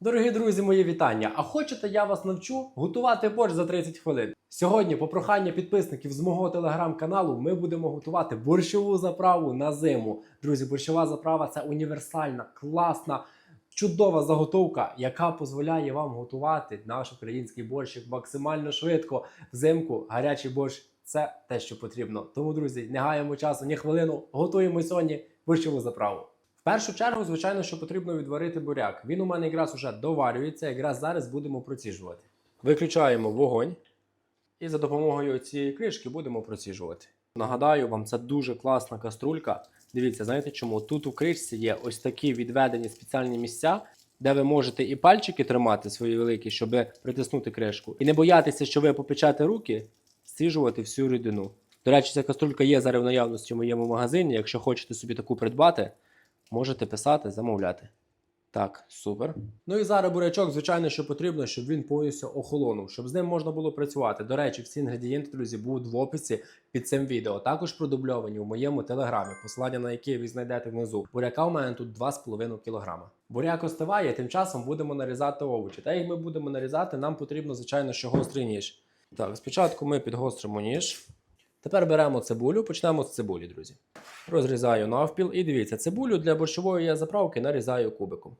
Дорогі друзі, мої вітання! А хочете, я вас навчу готувати борщ за 30 хвилин. Сьогодні, по проханню підписників з мого телеграм-каналу, ми будемо готувати борщову заправу на зиму. Друзі, борщова заправа це універсальна, класна, чудова заготовка, яка дозволяє вам готувати наш український борщик максимально швидко. Взимку гарячий борщ це те, що потрібно. Тому, друзі, не гаємо часу, ні хвилину. Готуємо сьогодні борщову заправу. В першу чергу, звичайно, що потрібно відварити буряк. Він у мене якраз уже доварюється, якраз зараз будемо проціжувати. Виключаємо вогонь і за допомогою цієї кришки будемо проціжувати. Нагадаю вам, це дуже класна каструлька. Дивіться, знаєте чому? Тут у кришці є ось такі відведені спеціальні місця, де ви можете і пальчики тримати свої великі, щоб притиснути кришку, і не боятися, що ви попечете руки, стіжувати всю рідину. До речі, ця каструлька є зараз в наявності в моєму магазині. Якщо хочете собі таку придбати, можете писати, замовляти. Так, супер. Ну і зараз бурячок, звичайно, що потрібно, щоб він повністю охолонув, щоб з ним можна було працювати. До речі, всі інгредієнти, друзі, будуть в описі під цим відео. Також продубльовані у моєму телеграмі, посилання на яке ви знайдете внизу. Буряка у мене тут 2,5 кг. Буряк остиває, тим часом будемо нарізати овочі. Та як ми будемо нарізати, нам потрібно, звичайно, що гострий ніж. Так, спочатку ми підгостримо ніж. Тепер беремо цибулю, почнемо з цибулі, друзі. Розрізаю навпіл і дивіться, цибулю для борщової я заправки нарізаю кубиком.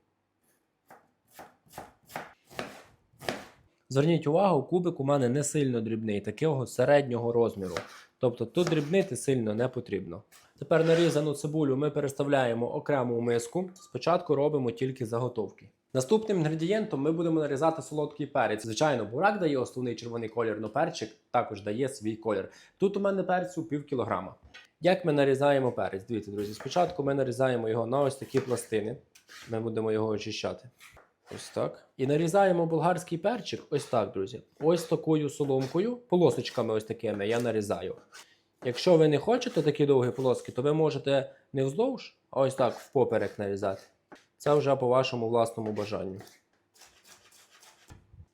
Зверніть увагу, кубик у мене не сильно дрібний, такого середнього розміру. Тобто тут дрібнити сильно не потрібно. Тепер нарізану цибулю ми переставляємо окремо у миску. Спочатку робимо тільки заготовки. Наступним інгредієнтом ми будемо нарізати солодкий перець. Звичайно, бурак дає основний червоний колір, але перчик також дає свій колір. Тут у мене перцю пів кілограма. Як ми нарізаємо перець? Дивіться, друзі, спочатку ми нарізаємо його на ось такі пластини. Ми будемо його очищати. Ось так. І нарізаємо болгарський перчик. Ось так, друзі. Ось такою соломкою, полосочками ось такими я нарізаю. Якщо ви не хочете такі довгі полоски, то ви можете не вздовж, а ось так впоперек нарізати. Це вже по вашому власному бажанню.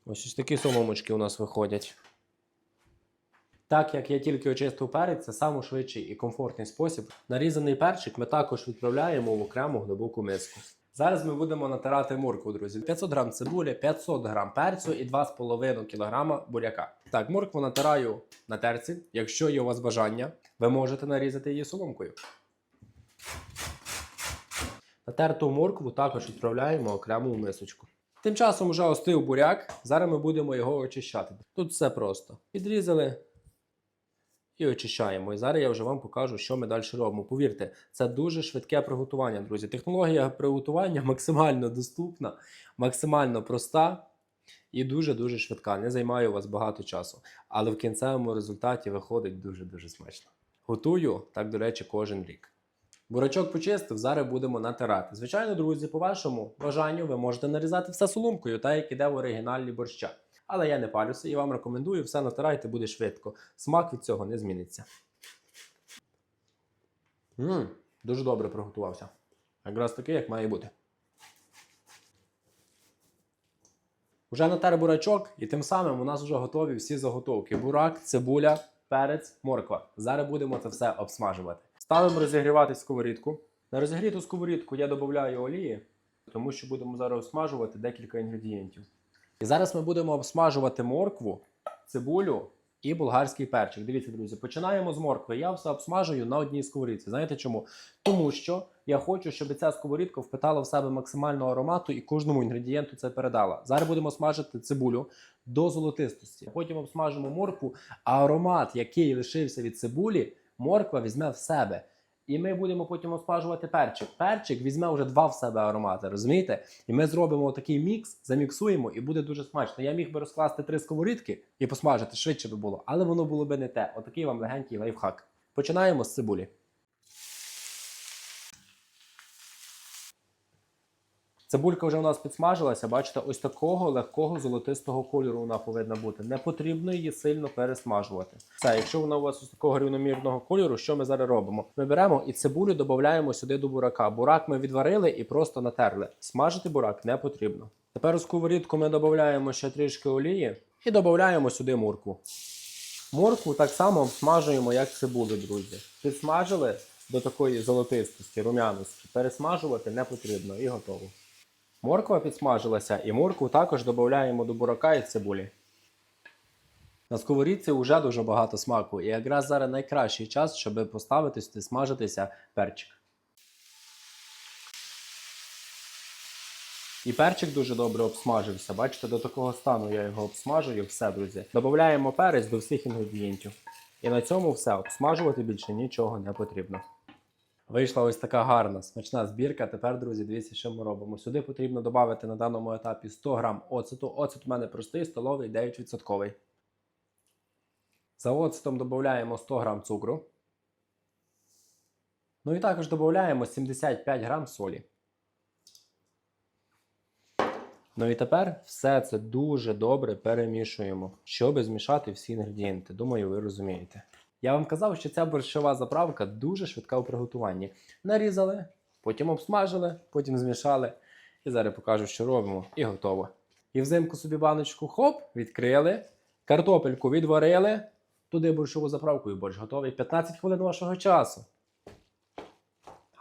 Ось ось такі соломочки у нас виходять. Так як я тільки очистив перець, це найшвидший і комфортний спосіб. Нарізаний перчик ми також відправляємо в окрему глибоку миску. Зараз ми будемо натирати моркву, друзі. 500 грам цибулі, 500 грам перцю і 2,5 кг буряка. Так, моркву натираю на терці. Якщо є у вас бажання, ви можете нарізати її соломкою. Натерту моркву також відправляємо окремо в мисочку. Тим часом вже остив буряк. Зараз ми будемо його очищати. Тут все просто. Підрізали і очищаємо. І зараз я вже вам покажу, що ми далі робимо. Повірте, це дуже швидке приготування, друзі. Технологія приготування максимально доступна, максимально проста і дуже-дуже швидка. Не займає у вас багато часу. Але в кінцевому результаті виходить дуже-дуже смачно. Готую, так, до речі, кожен рік. Бурачок почистив, зараз будемо натирати. Звичайно, друзі, по вашому бажанню ви можете нарізати все соломкою, так як іде в оригінальній борща. Але я не палюся і вам рекомендую, все натирайте, буде швидко. Смак від цього не зміниться. Ммм, дуже добре приготувався. Якраз такий, як має бути. Уже натер бурачок, і тим самим у нас вже готові всі заготовки: бурак, цибуля, перець, морква. Зараз будемо це все обсмажувати. Ставимо розігрівати сковорідку. На розігріту сковорідку я додаю олії, тому що будемо зараз обсмажувати декілька інгредієнтів. І зараз ми будемо обсмажувати моркву, цибулю і болгарський перчик. Дивіться, друзі, починаємо з моркви. Я все обсмажую на одній сковорідці. Знаєте чому? Тому що я хочу, щоб ця сковорідка впитала в себе максимально аромату і кожному інгредієнту це передала. Зараз будемо смажити цибулю до золотистості. Потім обсмажимо моркву, а аромат, який лишився від цибулі, морква візьме в себе. І ми будемо потім осмажувати перчик. Перчик візьме вже два в себе аромати, розумієте? І ми зробимо такий мікс, заміксуємо, і буде дуже смачно. Я міг би розкласти три сковорідки і посмажити швидше би було, але воно було би не те. Отакий вам легенький лайфхак. Починаємо з цибулі. Цибулька вже у нас підсмажилася, бачите, ось такого легкого золотистого кольору вона повинна бути. Не потрібно її сильно пересмажувати. Все, якщо вона у вас ось такого рівномірного кольору, що ми зараз робимо? Ми беремо і цибулю додаємо сюди до бурака. Бурак ми відварили і просто натерли. Смажити бурак не потрібно. Тепер у сковорідку ми додаємо ще трішки олії і додаємо сюди моркву. Моркву так само обсмажуємо, як цибулю, друзі. Підсмажили до такої золотистості, рум'яності. Пересмажувати не потрібно і готово. Морква підсмажилася, і моркву також додаємо до бурака і цибулі. На сковорідці вже дуже багато смаку, і якраз зараз найкращий час, щоб поставити сюди смажитися перчик. І перчик дуже добре обсмажився. Бачите, до такого стану я його обсмажую. Все, друзі. Додаємо перець до всіх інгредієнтів. І на цьому все. Обсмажувати більше нічого не потрібно. Вийшла ось така гарна, смачна збірка. Тепер, друзі, дивіться, що ми робимо. Сюди потрібно додати на даному етапі 100 грам оцету. Оцет у мене простий, столовий 9%. За оцетом додаємо 100 грам цукру. Ну і також додаємо 75 грам солі. Ну і тепер все це дуже добре перемішуємо, щоб змішати всі інгредієнти. Думаю, ви розумієте. Я вам казав, що ця борщова заправка дуже швидка у приготуванні. Нарізали, потім обсмажили, потім змішали. І зараз покажу, що робимо, і готово. І взимку собі баночку хоп, відкрили, картопельку відварили, туди борщову заправку і борщ готовий. 15 хвилин вашого часу.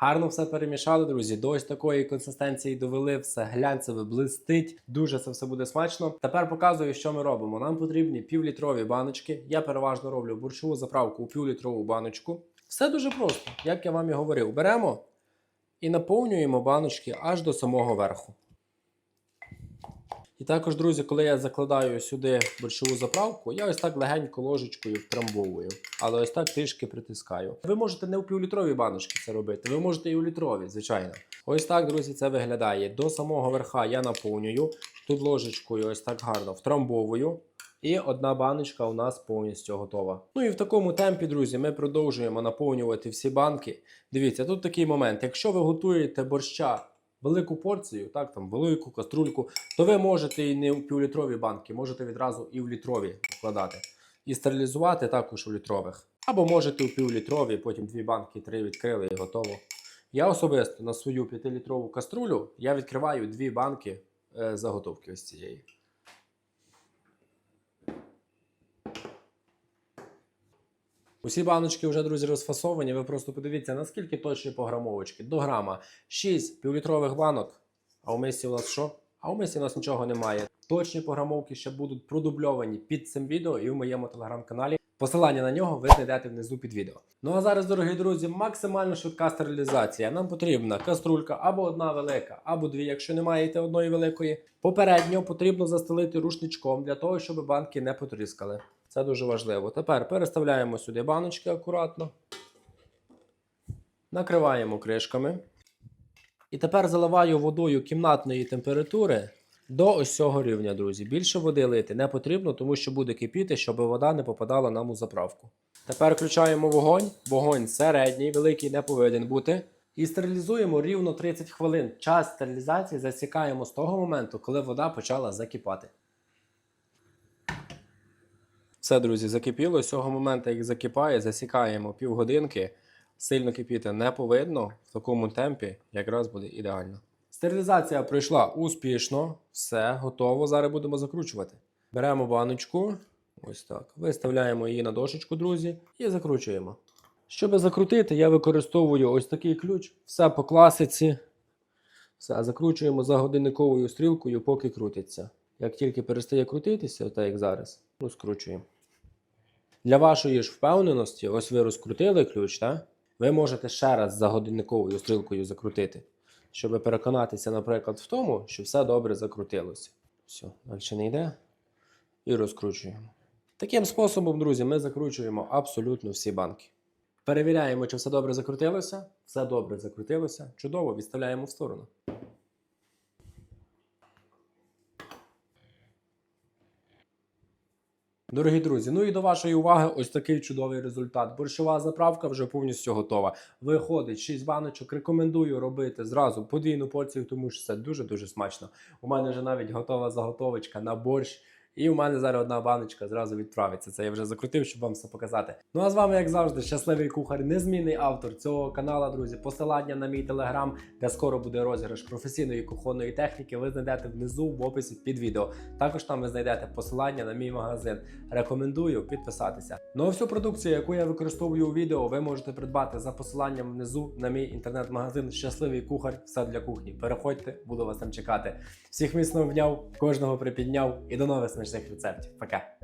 Гарно все перемішали, друзі. До ось такої консистенції довели, все глянцеве, блистить. Дуже це все буде смачно. Тепер показую, що ми робимо. Нам потрібні півлітрові баночки. Я переважно роблю борщову заправку у півлітрову баночку. Все дуже просто, як я вам і говорив. Беремо і наповнюємо баночки аж до самого верху. І також, друзі, коли я закладаю сюди борщову заправку, я ось так легенько ложечкою втрамбовую, але ось так трішки притискаю. Ви можете не у півлітровій баночці це робити, ви можете і у літровій, звичайно. Ось так, друзі, це виглядає. До самого верха я наповнюю, тут ложечкою ось так гарно втрамбовую. І одна баночка у нас повністю готова. Ну і в такому темпі, друзі, ми продовжуємо наповнювати всі банки. Дивіться, тут такий момент. Якщо ви готуєте борща велику порцію, так там велику каструльку, то ви можете і не в півлітрові банки, можете відразу і в літрові вкладати. І стерилізувати також у літрових. Або можете у півлітрові, потім дві банки, три відкрили і готово. Я особисто на свою 5-літрову каструлю я відкриваю дві банки е, заготовки ось цієї. Усі баночки вже, друзі, розфасовані. Ви просто подивіться, наскільки точні пограмовочки. До грама 6 півлітрових банок. А у мисі у нас що? А у мисі у нас нічого немає. Точні пограмовки ще будуть продубльовані під цим відео і в моєму телеграм-каналі. Посилання на нього ви знайдете внизу під відео. Ну а зараз, дорогі друзі, максимально швидка стерилізація. Нам потрібна каструлька або одна велика, або дві, якщо не маєте одної великої. Попередньо потрібно застелити рушничком для того, щоб банки не потріскали. Це дуже важливо. Тепер переставляємо сюди баночки акуратно. Накриваємо кришками. І тепер заливаю водою кімнатної температури до ось цього рівня, друзі. Більше води лити не потрібно, тому що буде кипіти, щоб вода не попадала нам у заправку. Тепер включаємо вогонь. Вогонь середній, великий не повинен бути. І стерилізуємо рівно 30 хвилин. Час стерилізації засікаємо з того моменту, коли вода почала закипати. Все, друзі, закипіло. З цього моменту, як закипає, засікаємо півгодинки. Сильно кипіти не повинно. В такому темпі якраз буде ідеально. Стерилізація пройшла успішно, все готово. Зараз будемо закручувати. Беремо баночку, ось так. Виставляємо її на дошечку, друзі, і закручуємо. Щоб закрутити, я використовую ось такий ключ. Все по класиці. Все, закручуємо за годинниковою стрілкою, поки крутиться. Як тільки перестає крутитися, так як зараз, розкручуємо. Для вашої ж впевненості, ось ви розкрутили ключ, так? ви можете ще раз за годинниковою стрілкою закрутити, щоб переконатися, наприклад, в тому, що все добре закрутилося. Все, далі не йде. І розкручуємо. Таким способом, друзі, ми закручуємо абсолютно всі банки. Перевіряємо, чи все добре закрутилося. Все добре закрутилося. Чудово, відставляємо в сторону. Дорогі друзі, ну і до вашої уваги ось такий чудовий результат. Борщова заправка вже повністю готова. Виходить 6 баночок. Рекомендую робити зразу подвійну порцію, тому що це дуже-дуже смачно. У мене вже навіть готова заготовочка на борщ. І у мене зараз одна баночка зразу відправиться. Це я вже закрутив, щоб вам все показати. Ну а з вами, як завжди, щасливий кухар, незмінний автор цього канала, друзі. Посилання на мій телеграм, де скоро буде розіграш професійної кухонної техніки. Ви знайдете внизу в описі під відео. Також там ви знайдете посилання на мій магазин. Рекомендую підписатися. Ну а всю продукцію, яку я використовую у відео, ви можете придбати за посиланням внизу на мій інтернет-магазин Щасливий кухар. Все для кухні. Переходьте, буду вас там чекати. Всіх міцно обняв, кожного припідняв і до нових смачних рецептів. Пока.